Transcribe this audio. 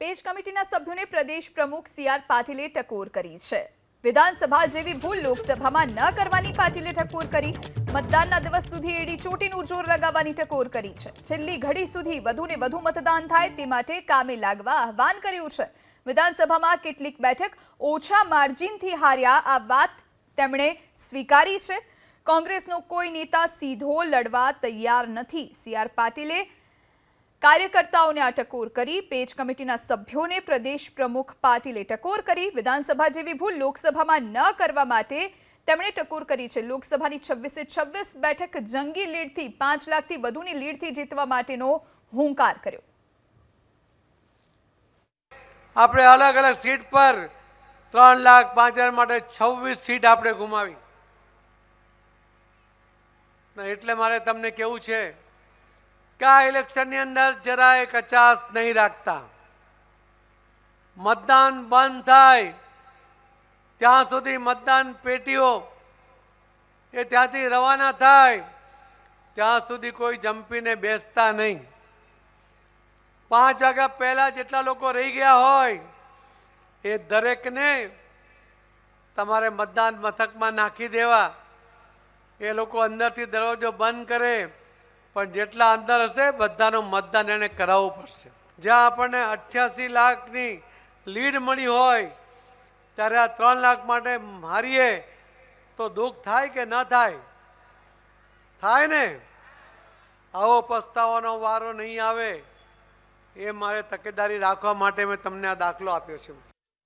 Page કમિટીના સભ્યોને પ્રદેશ પ્રમુખ સી આર પાટીલે ટકોર કરી છે. વિધાનસભા જેવી ભૂલ લોકસભામાં ન કરવાની પાટીલે ટકોર કરી. મતદાનના દિવસ સુધી એડી ચોટીનું જોર લગાવવાની ટકોર કરી છે. છેલ્લી ઘડી સુધી વધુને વધુ મતદાન થાય તે માટે કામે લાગવા આહવાન કર્યું છે. વિધાનસભામાં કેટલીક બેઠક ઓછા માર્જિનથી હાર્યા. આ વાત તેમણે સ્વીકારી છે. કોંગ્રેસનો કોઈ નેતા સીધો લડવા તૈયાર નથી. સી આર પાટીલે કાર્યકર્તાઓને આ ટકોર કરી પેજ કમિટીના સભ્યોને પ્રદેશ પ્રમુખ પાટીલે ટકોર કરી, વિધાનસભા જેવી ભૂલ લોકસભામાં ન કરવા માટે તેમણે ટકોર કરી છે. લોકસભાની છવ્વીસે છવ્વીસ બેઠક જંગી લીડથી, પાંચ લાખથી વધુની લીડથી જીતવા માટેનો હુંકાર કર્યો. આપણે અલગ અલગ સીટ પર ત્રણ લાખ પાંચ હજાર માટે છવ્વીસ સીટ આપણે ગુમાવી. એટલે મારે તમને કેવું છે કે આ ઇલેક્શનની અંદર જરાય કચાશ નહીં રાખતા. મતદાન બંધ થાય, ત્યાં સુધી મતદાન પેટીઓ એ ત્યાંથી રવાના થાય, ત્યાં સુધી કોઈ જંપીને બેસતા નહીં. પાંચ વાગ્યા પહેલાં જેટલા લોકો રહી ગયા હોય, એ દરેકને તમારે મતદાન મથકમાં નાખી દેવા. એ લોકો અંદરથી દરવાજો બંધ કરે. પણ જેટલા અંદર હશે, બધાનું મતદાન એને કરાવવું પડશે. જ્યાં આપણને અઠ્યાસી લાખની લીડ મળી હોય, ત્યારે આ ત્રણ લાખ માટે મારીએ, તો દુઃખ થાય કે ન થાય? થાય ને? આવો પસ્તાવાનો વારો નહીં આવે. એ મારે તકેદારી રાખવા માટે મેં તમને આ દાખલો આપ્યો છે.